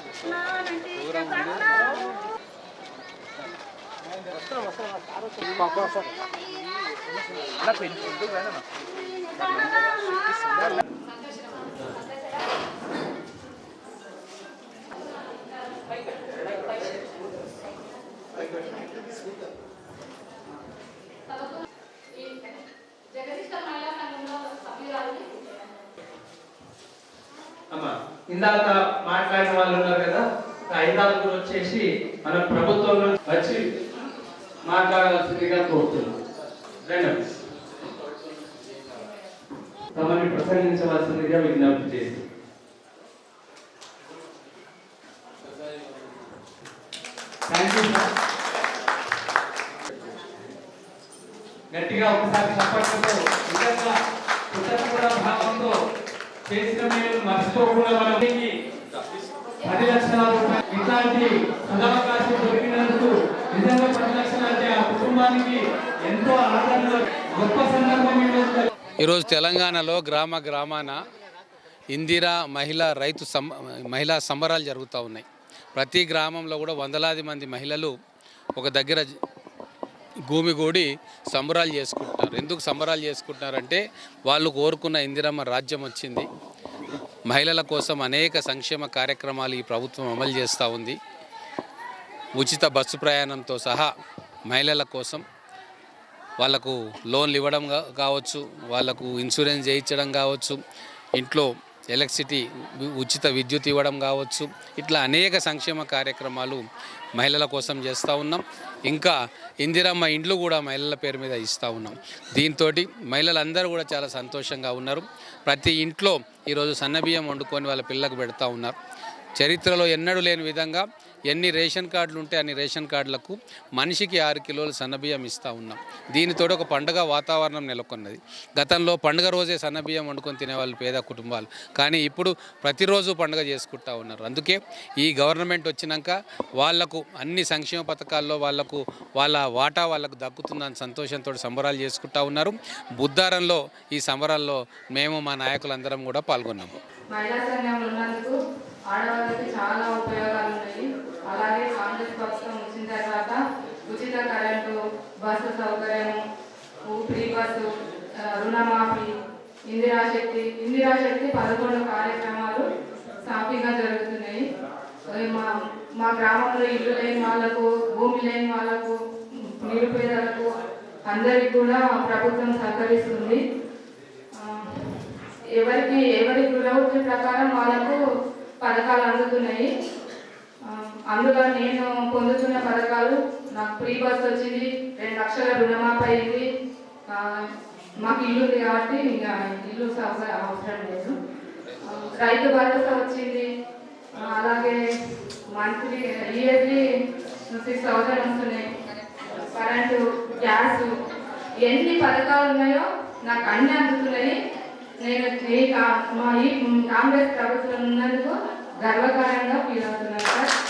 Gracias. ఇందాక మాట్లాడిన వాళ్ళు ఉన్నారు కదా ఐదారుగురు వచ్చేసి మన ప్రభుత్వంలో వచ్చి మాట్లాడాల్సిందిగా కోరుతున్నాం. రండి. తమని ప్రసంగించవలసిందిగా విజ్ఞప్తి చేసి గట్టిగా ఒకసారి చప్పట్లతో నిజంగా చేసిన మేలు మర్చిపోకుండా మనం పది లక్షల రూపాయలు ఇట్లాంటి సదావకాశం దొరికినందుకు నిజంగా పది లక్షలు అంటే ఆ కుటుంబానికి ఎంతో ఆదరణ గొప్ప సందర్భం ఈరోజు తెలంగాణలో గ్రామ గ్రామాన ఇందిరా మహిళా రైతు సం మహిళా సంబరాలు జరుగుతూ ఉన్నాయి. ప్రతి గ్రామంలో కూడా వందలాది మంది మహిళలు ఒక దగ్గర భూమిగూడి సంబరాలు చేసుకుంటున్నారు. ఎందుకు సంబరాలు చేసుకుంటున్నారంటే వాళ్ళు కోరుకున్న ఇందిరమ్మ రాజ్యం వచ్చింది. మహిళల కోసం అనేక సంక్షేమ కార్యక్రమాలు ఈ ప్రభుత్వం అమలు చేస్తూ ఉంది. ఉచిత బస్సు ప్రయాణంతో సహా మహిళల కోసం వాళ్ళకు లోన్లు ఇవ్వడం కావచ్చు వాళ్ళకు ఇన్సూరెన్స్ చేయించడం కావచ్చు ఇంట్లో ఎలక్ట్రిసిటీ ఉచిత విద్యుత్ ఇవ్వడం కావచ్చు ఇట్లా అనేక సంక్షేమ కార్యక్రమాలు మహిళల కోసం చేస్తూ ఉన్నాం. ఇంకా ఇందిరమ్మ ఇండ్లు కూడా మహిళల పేరు మీద ఇస్తూ ఉన్నాం. దీంతో మహిళలందరూ కూడా చాలా సంతోషంగా ఉన్నారు. ప్రతి ఇంట్లో ఈరోజు సన్నబియ్యం వండుకొని వాళ్ళ పిల్లలకు పెడతా ఉన్నారు. చరిత్రలో ఎన్నడూ లేని విధంగా ఎన్ని రేషన్ కార్డులు ఉంటే అన్ని రేషన్ కార్డులకు మనిషికి ఆరు కిలోలు సన్నబియ్యం ఇస్తూ ఉన్నాం. దీనితో ఒక పండుగ వాతావరణం నెలకొన్నది. గతంలో పండుగ రోజే సన్నబియ్యం వండుకొని తినేవాళ్ళు పేద కుటుంబాలు. కానీ ఇప్పుడు ప్రతిరోజు పండుగ చేసుకుంటా ఉన్నారు. అందుకే ఈ గవర్నమెంట్ వచ్చినాక వాళ్ళకు అన్ని సంక్షేమ పథకాల్లో వాళ్ళకు వాళ్ళ వాటా వాళ్ళకు దక్కుతుందని సంతోషంతో సంబరాలు చేసుకుంటా ఉన్నారు. బుద్ధారంలో ఈ సంబరాల్లో మేము మా నాయకులందరం కూడా పాల్గొన్నాము. మహిళా ఉన్నందుకు ఆడవాళ్ళకి చాలా ఉపయోగాలు ఉన్నాయి అలాగే కాంగ్రెస్ పథకం వచ్చిన తర్వాత ఉచిత కరెంటు బస్సు సౌకర్యము ఫ్రీ బస్సు రుణమాఫీ ఇందిరాశక్తి ఇందిరాశక్తి పదకొండు కార్యక్రమాలు సాఫీగా జరుగుతున్నాయి. మా మా గ్రామంలో ఇల్లు లేని వాళ్ళకు భూమి లేని వాళ్ళకు నిరుపేదలకు అందరికి కూడా ప్రభుత్వం సహకరిస్తుంది. ఎవరికి ఎవరి ప్రవృత్తి ప్రకారం వాళ్ళకు అందుతున్నాయి అందులో నేను పొందుతున్న పథకాలు నాకు ఫ్రీ బస్ వచ్చింది రెండు లక్షల రుణమాఫీ అయింది. మాకు ఇల్లు ఉంది కాబట్టి ఇంకా ఇల్లు అవసరం లేదు. రైతు భరోసా వచ్చింది. అలాగే మంత్లీ ఇయర్లీ సిక్స్ థౌసండ్ వస్తున్నాయి. కరెంటు గ్యాస్ ఎన్ని పథకాలు ఉన్నాయో నాకు అన్ని అందుతున్నాయి. నేను ఈ కా- మా ఈ కాంగ్రెస్ ప్రభుత్వం ఉన్నందుకు గర్వకారంగా ఫీల్ అవుతున్నాను సార్.